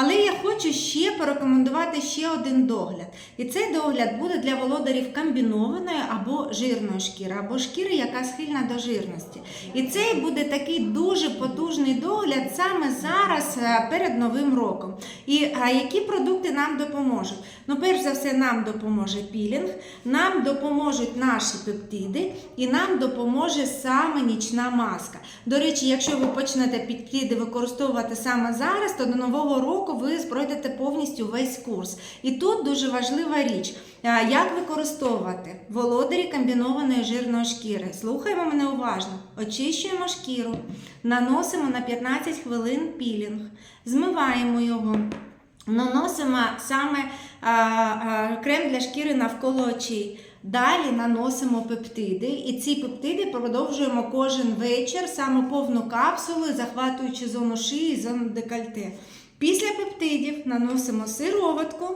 Але я хочу ще порекомендувати ще один догляд. І цей догляд буде для володарів комбінованої або жирної шкіри, або шкіри, яка схильна до жирності. І цей буде такий дуже потужний догляд саме зараз е, перед Новим роком. І а, які продукти нам допоможуть? Ну, перш за все, нам допоможе пілінг, нам допоможуть наші пептиди, і нам допоможе саме нічна маска. До речі, якщо ви почнете пептиди використовувати саме зараз, то до нового року ви пройдете повністю весь курс. І тут дуже важлива річ. Як використовувати володарі комбінованої жирної шкіри? Слухаємо мене уважно. Очищуємо шкіру, наносимо на 15 хвилин пілінг, змиваємо його. Наносимо саме а, а, крем для шкіри навколо очей. Далі наносимо пептиди, і ці пептиди продовжуємо кожен вечір, саме повну капсулу, захватуючи зону шиї, і зону декольте. Після пептидів наносимо сироватку,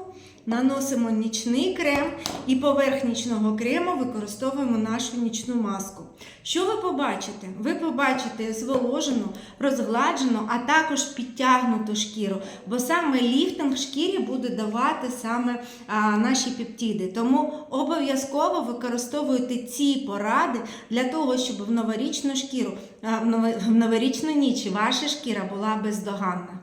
наносимо нічний крем і поверх нічного крему використовуємо нашу нічну маску. Що ви побачите? Ви побачите зволожену, розгладжену, а також підтягнуту шкіру, бо саме ліфтинг шкірі буде давати саме а, наші пептиди. Тому обов'язково використовуйте ці поради для того, щоб в новорічну шкіру, в новорічну ніч ваша шкіра була бездоганна.